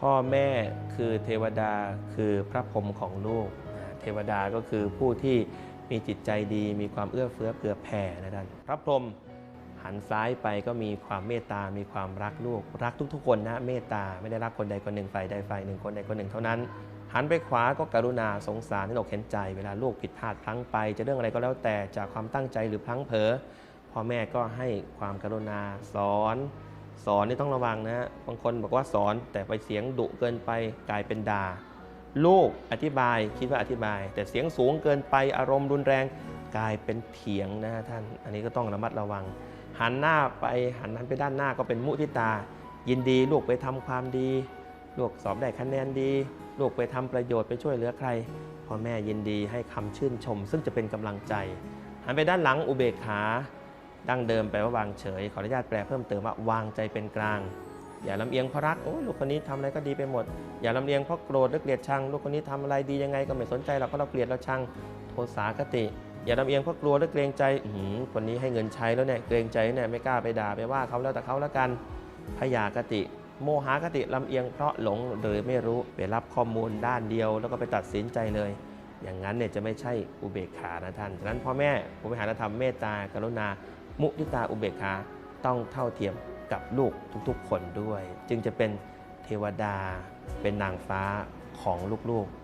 พ่อแม่คือเทวดาคือพระพรหมของลูก เทวดาก็คือผู้ที่มีจิตใจดีมีความเอื้อเฟื้อเผื่อแผ่นะท่านพระพรหมหันซ้ายไปก็มีความเมตตา มีความรักลูก รักทุกๆ คนนะเมตตาไม่ได้รักคนใดคนหนึ่งฝ่ายใดฝ่ายหนึ่งคนใดคนหนึ่งเท่านั้น หันไปขวาก็กรุณาสงสารให้อกเห็นใจ เวลาลูกผิดพลาดพลั้งไป จะเรื่องอะไรก็แล้วแต่จากความตั้งใจหรือพลั้งเผลอพ่อแม่ก็ให้ความกรุณาสอน สอนนี่ต้องระวังนะฮะบางคนบอกว่าสอนแต่ไปเสียงดุเกินไปกลายเป็นด่าลูกอธิบายคิดว่าอธิบาย แต่เสียงสูงเกินไปอารมณ์รุนแรงกลายเป็นเถียงนะฮะท่าน อันนี้ก็ต้องระมัดระวัง หันหน้าไปหันนั้นไปด้านหน้าก็เป็นมุทิตา ยินดีลูกไปทำความดี ลูกสอบได้คะแนนดี ลูกไปทำประโยชน์ไปช่วยเหลือใครพ่อแม่ยินดีให้คำชื่นชม ซึ่งจะเป็นกำลังใจ หันไปด้านหลังอุเบกขา ดั้งเดิมแปลว่าวางเฉย ขออนุญาตแปลเพิ่มเติมว่าวางใจเป็นกลาง อย่าลำเอียงเพราะรักโอ้ยลูกคนนี้ทำอะไรก็ดีไปหมด อย่าลำเอียงเพราะโกรธหรือเกลียดชัง ลูกคนนี้ทำอะไรดียังไงก็ไม่สนใจเราเพราะเราเกลียดเราชังโทสาคติ อย่าลำเอียงเพราะกลัวหรือเกรงใจอื้อหือคนนี้ให้เงินใช้แล้วเนี่ยเกรงใจเนี่ยไม่กล้าไปด่าไปว่าเขาแล้วแต่เขาแล้วกันพยาคติ โมหคติลำเอียงเพราะหลงหรือไม่รู้ไปรับข้อมูลด้านเดียว แล้วก็ไปตัดสินใจเลย อย่างนั้นเนี่ยจะไม่ใช่อุเบกขานะท่านฉะนั้นพ่อแม่ผู้บริหารธรรมเมตตากรุณา มุทิตาอุเบกขาต้องเท่าเทียมกับลูกทุกๆ คนด้วย จึงจะเป็นเทวดาเป็นนางฟ้าของลูกๆ